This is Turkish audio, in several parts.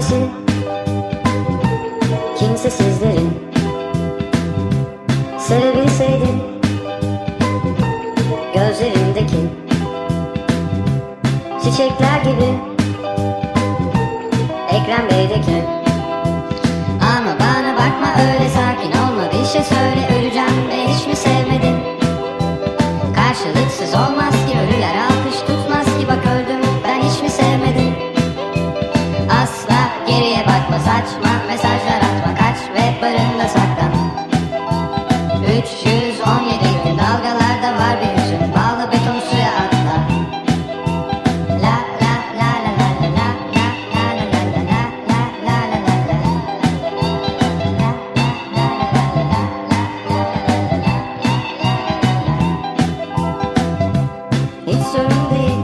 tanesi Kimsesizlerin Sevebilseydin Gözlerindeki Çiçekler gibi. Ekrem Bey'deki. Ama bana bakma öyle sakin olma. Bir şey söyle Değil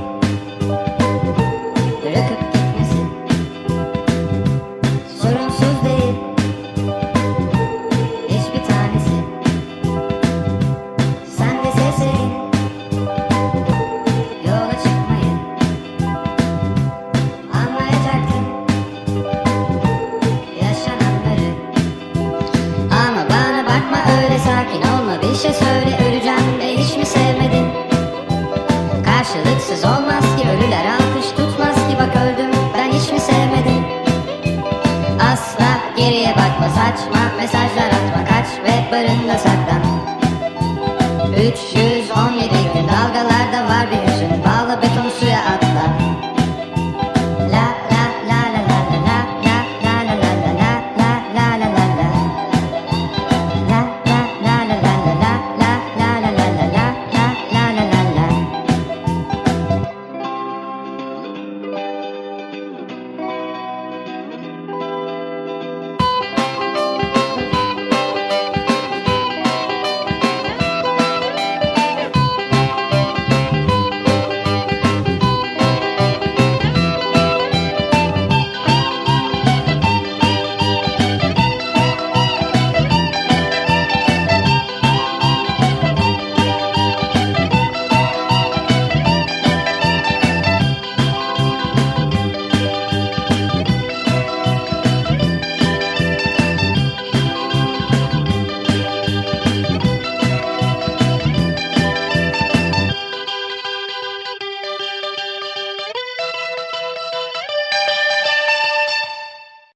Bırakıp gitmesi Sorunsuz değil. Hiçbir tanesi. Sen de sevseydin Yola çıkmayı Anlayacaktın. Yaşananları. Ama bana bakma öyle sakin olma. Bir şey söyle öleceğim Karşılıksız olmaz ki ölüler alkış tutmaz ki. Bak öldüm ben hiç mi sevmedim? Asla geriye bakma saçma mesajlar